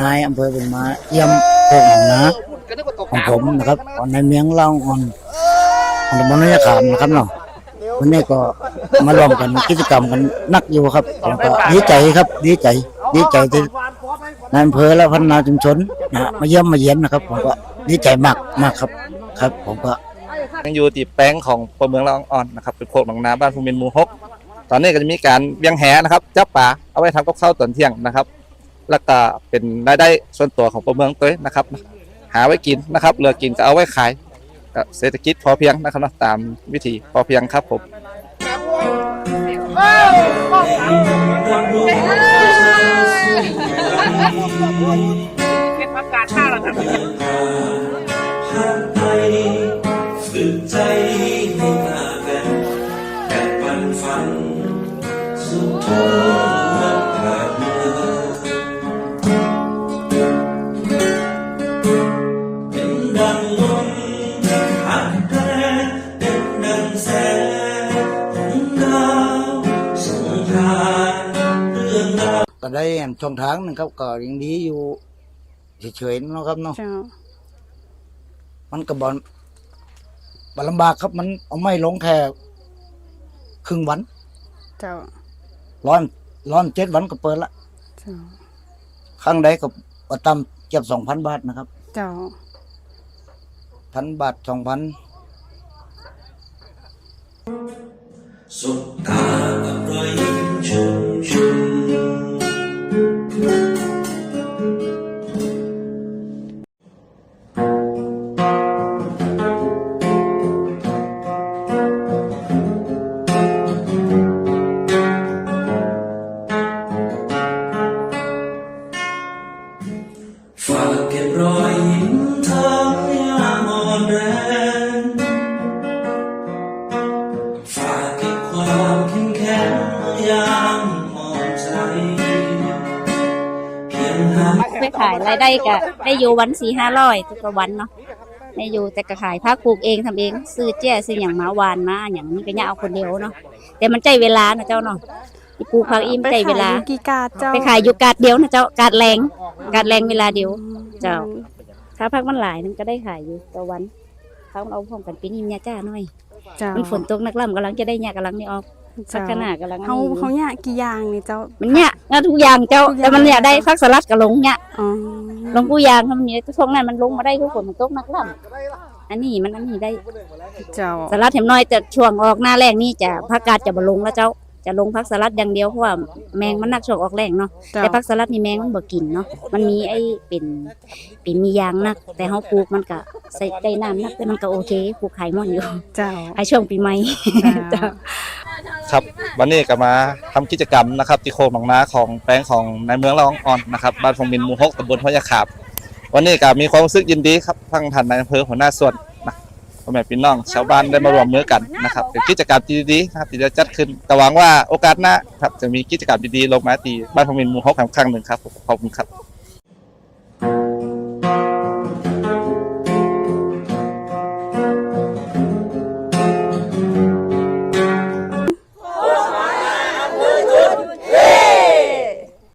นายอำเภอเป็นมาเยี่ยมพวกหนองนาของผมนะครับตอนในเมียงเล่าอ่อนของตำบลนายขามนะครับเนาะวันนี้ก็มารวมกันกิจกรรมกันนักอยู่ครับผมก็ดีใจครับดีใจดีใจที่นายอำเภอและพัฒนาชุมชนนะมาเยี่ยมมาเยียนนะครับ ผมก็ดีใจมากมากครับ ครับ ผมก็ยังอยู่ที่แป้งของประเมืองละอ่อนนะครับเป็นโคกหนองนาบ้านภูมินมู่หกตอนนี้ก็จะมีการเบี้ยงแหนะครับจับปลาเอาไว้ทำกับข้าวตอนเที่ยงนะครับ แล้วก็เป็นรายได้ส่วนตัวของปเมืองตัวเองนะครับ หาไว้กินนะครับเหลือกินก็เอาไว้ขายเศรษฐกิจพอเพียงนะครับนะตามวิธีพอเพียงครับผมเป็นพักการท่าแล้วครับฝึกใจให้มากันแบ่งปันฝันสุดท้า ก็ได้ช่องทางหนึงครับก็ยังดีอยู่เฉยๆเนาะครับเนาะเจ้ามันก็บอลบลำบากครับ มันเอาไม่ลงแค่ครึ่งวันเจ้าร้อนร้อนเจ็ดวันก็เปิดละเจ้าครั้งใดก็ประตำเก็บสองพันบาทนะครับ เจ้าพันบาทสองพันสบตากับรอยยิ้มชุ่มชุ่ม ฝ ไปขายรายได้ก็ได้อยู่วันสี่ห้าร้อยทุกวันเนาะได้อยู่แต่ก็ขายผ้าปลูกเองทำเองซื้อแจ้ซื้ออย่างมาวานมาอย่างนี้ก็เนี่ยเอาคนเดียวเนาะแต่มันใจเวลานะเจ้าเนาะที่ปลูกผักอิมใจเวลาไปขยอยู่กี่กาดเจ้าไปขายอยู่กาดเดียวนะเจ้ากาดแรงกาดแรงเวลาเดียว เจ้าถ้าพักมันหลายนึงก็ได้ขายอยู่ต่อวันเขาเอาพร้อมกันปีนี้เนี่ยจ้าหน่อยเจ้ามันฝนตกนักล่ำกำลังจะได้เนี่ยกำลังนี่ออก พักขนาดกำลังเขาเขาเนี่ยกี่อย่างนี่เจ้า มันเนี่ยงานทุกอย่างเจ้าทุกอย่างแต่มันเนี่ยได้พักสลัดกับลงเนี่ยอ๋อลงกูยางทำนี้ช่วงนั้นมันลงมาได้ทุกฝนมันตกนักล่ำอันนี้มันอันนี้ได้ เจ้า สลัดเห็มน้อยแต่ช่วงออกหน้าแรงนี่จะพักกาดจะบ่ลงแล้วเจ้า จะลงพักสลัดอย่างเดียวเพราะว่าแมงมันนักช่วงออกแรงเนาะเจ้าแต่พักสลัดนี่แมงมันบ่กินเนาะ มันมีไอ้เป็นเป็นมียางนัก แต่เฮาปลูกมันก็ใส่ใจน้ำนักแต่มันก็โอเคปลูกไข่ม่อนอยู่ เจ้าไอ้ช่วงปีใหม่เจ้า ครับวันนี้ก็มาทำกิจกรรมนะครับที่โคกหนองนาของแป้งของในเมืองละอ่อนนะครับบ้านพงมินหมู่หกตำบลห้วยยะขาบ วันนี้ก็มีความรู้สึกยินดีครับทั้งท่านนายอำเภอหัวหน้าส่วนนะพ่อแม่พี่น้องชาวบ้านได้มารวมมือกันนะครับเป็นกิจกรรมดีๆนะครับที่จะจัดขึ้นก็หวังว่าโอกาสหน้าครับจะมีกิจกรรมดีๆลงมาตีบ้านพงมินหมู่หกครั้งหนึ่งครับขอบคุณครับ